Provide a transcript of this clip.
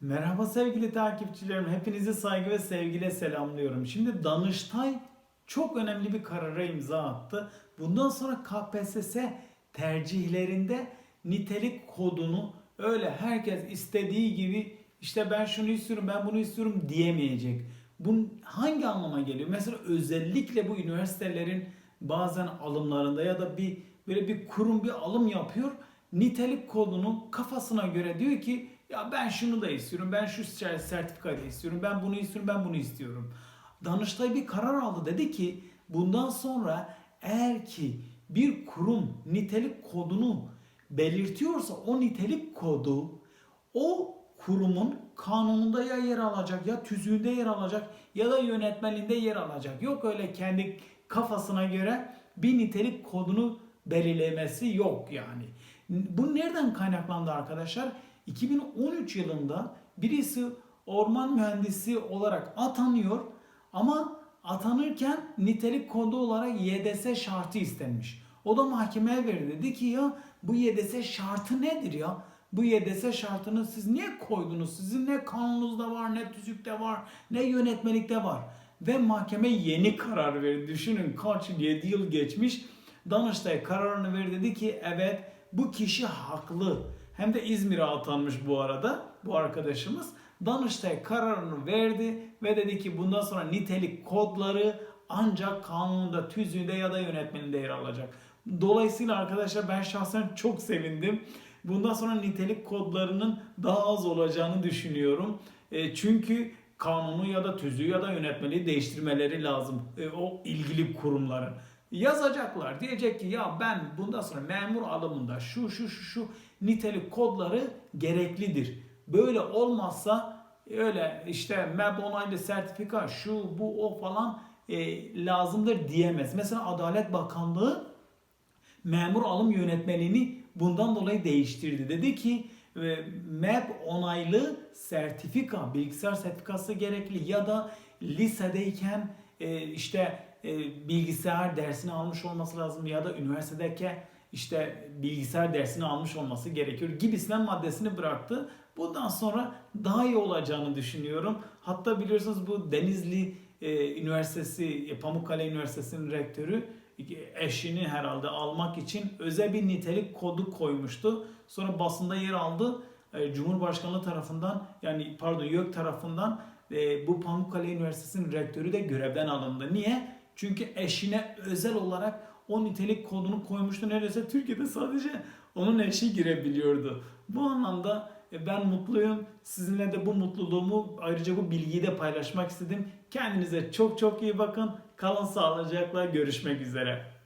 Merhaba sevgili takipçilerim. Hepinizi saygı ve sevgiyle selamlıyorum. Şimdi Danıştay çok önemli bir karara imza attı. Bundan sonra KPSS tercihlerinde nitelik kodunu öyle herkes istediği gibi işte ben şunu istiyorum, ben bunu istiyorum diyemeyecek. Bu hangi anlama geliyor? Mesela özellikle bu üniversitelerin bazen alımlarında ya da bir böyle bir kurum bir alım yapıyor. Nitelik kodunu kafasına göre diyor ki ya ben şunu da istiyorum, ben şu sertifikayı istiyorum, ben bunu istiyorum, ben bunu istiyorum. Danıştay bir karar aldı. Dedi ki bundan sonra eğer ki bir kurum nitelik kodunu belirtiyorsa o nitelik kodu o kurumun kanununda ya yer alacak ya tüzüğünde yer alacak ya da yönetmeliğinde yer alacak. Yok öyle kendi kafasına göre bir nitelik kodunu belirlemesi yok yani. Bu nereden kaynaklandı arkadaşlar? 2013 yılında birisi orman mühendisi olarak atanıyor ama atanırken nitelik kodu olarak YDS şartı istenmiş. O da mahkemeye verdi. Dedi ki ya bu YDS şartı nedir ya? Bu YDS şartını siz niye koydunuz? Sizin ne kanununuzda var, ne tüzükte var, ne yönetmelikte var. Ve mahkeme yeni karar verdi. Düşünün kaç yıl, 7 yıl geçmiş. Danıştay kararını verdi. Dedi ki evet bu kişi haklı. Hem de İzmir'e atanmış bu arada bu arkadaşımız. Danıştay kararını verdi ve dedi ki bundan sonra nitelik kodları ancak kanunda, tüzüğünde ya da yönetmeninde yer alacak. Dolayısıyla arkadaşlar ben şahsen çok sevindim. Bundan sonra nitelik kodlarının daha az olacağını düşünüyorum. E, çünkü kanunu ya da tüzüğü ya da yönetmeliği değiştirmeleri lazım. E, o ilgili kurumların. Yazacaklar. Diyecek ki ya ben bundan sonra memur alımında şu şu şu şu nitelik kodları gereklidir. Böyle olmazsa öyle işte MEB onaylı sertifika şu bu o falan e, lazımdır diyemez. Mesela Adalet Bakanlığı memur alım yönetmeliğini bundan dolayı değiştirdi. Dedi ki e, MEB onaylı sertifika, bilgisayar sertifikası gerekli ya da lisedeyken e, işte e, bilgisayar dersini almış olması lazım ya da üniversitedeyken işte bilgisayar dersini almış olması gerekiyor gibisinden maddesini bıraktı. Bundan sonra daha iyi olacağını düşünüyorum. Hatta biliyorsunuz bu Denizli e, Üniversitesi, e, Pamukkale Üniversitesi'nin rektörü eşini herhalde almak için özel bir nitelik kodu koymuştu. Sonra basında yer aldı. Cumhurbaşkanlığı tarafından yani pardon YÖK tarafından bu Pamukkale Üniversitesi'nin rektörü de görevden alındı. Niye? Çünkü eşine özel olarak o nitelik kodunu koymuştu. Neredeyse Türkiye'de sadece onun eşi girebiliyordu. Bu anlamda e, ben mutluyum. Sizinle de bu mutluluğumu ayrıca bu bilgiyi de paylaşmak istedim. Kendinize çok çok iyi bakın. Kalın sağlıcakla görüşmek üzere.